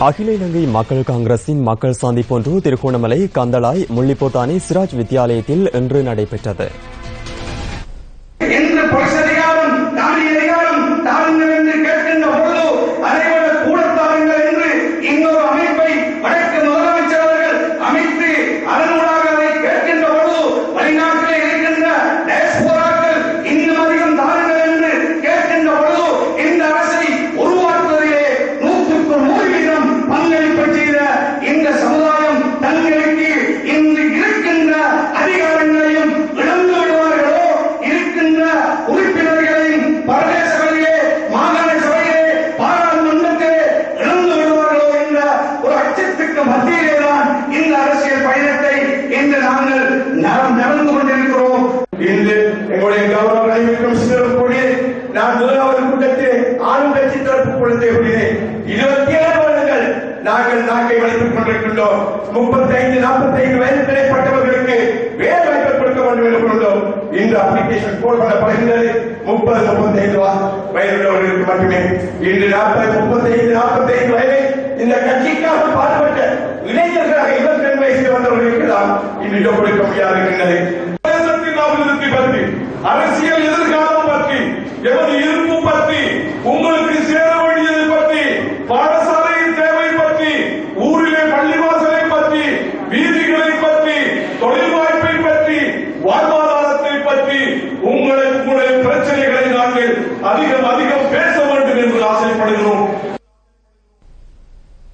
அகில இலங்கை மக்கள் காங்கிரசின் மக்கள் சந்திப்பொன்று திருகோணமலை கந்தளாய் முள்ளிப்போத்தானி சிராஜ் வித்தியாலயத்தில் இன்று நடைபெற்றது. என்று என்று இன்னொரு அமைப்பை வடக்கு முதலமைச்சர் அவர்கள் அமைத்து அதனூடாக இருக்கின்ற உறுப்பினர்களையும் பிரதேச மாகாண சபையிலே பாராளுமன்றத்திலே இழந்து விடுவார்களோ என்ற ஒரு அச்சத்துக்கு மத்தியிலே தான் இந்த அரசியல் பயணத்தை இன்று நாங்கள் நடந்து கொண்டிருக்கிறோம். இன்று எங்களுடைய கௌரவ அனைவருக்கும் சிறப்புடைய நான் முதலாவது கூட்டத்தில் ஆளும் கட்சி தரப்பு கொடுத்தே கூறினேன் இருபத்தி ஏழு வருடங்கள் நாங்கள் நாக்கை வளர்த்துக் கொண்டிருக்கின்றோம். முப்பத்தைந்து நாற்பத்தைந்து வயது திரைப்பட்டவர்களுக்கு வேலை வாய்ப்பு வேண்டும் கொண்டோம் இன்று அப்ளிகேஷன் போல் பண்ணப்படுகின்றது முப்பது முப்பத்தி ஐந்து வயதுள்ளவர்களுக்கு மட்டுமே. இன்று நாற்பது முப்பத்தி ஐந்து நாற்பத்தி ஐந்து வயதை இந்த கட்சிக்காக அரசியல் எதிர்காலம் பற்றி எமது இருப்பு பற்றி உங்களுக்கு சேர அதிகம் அதிகம்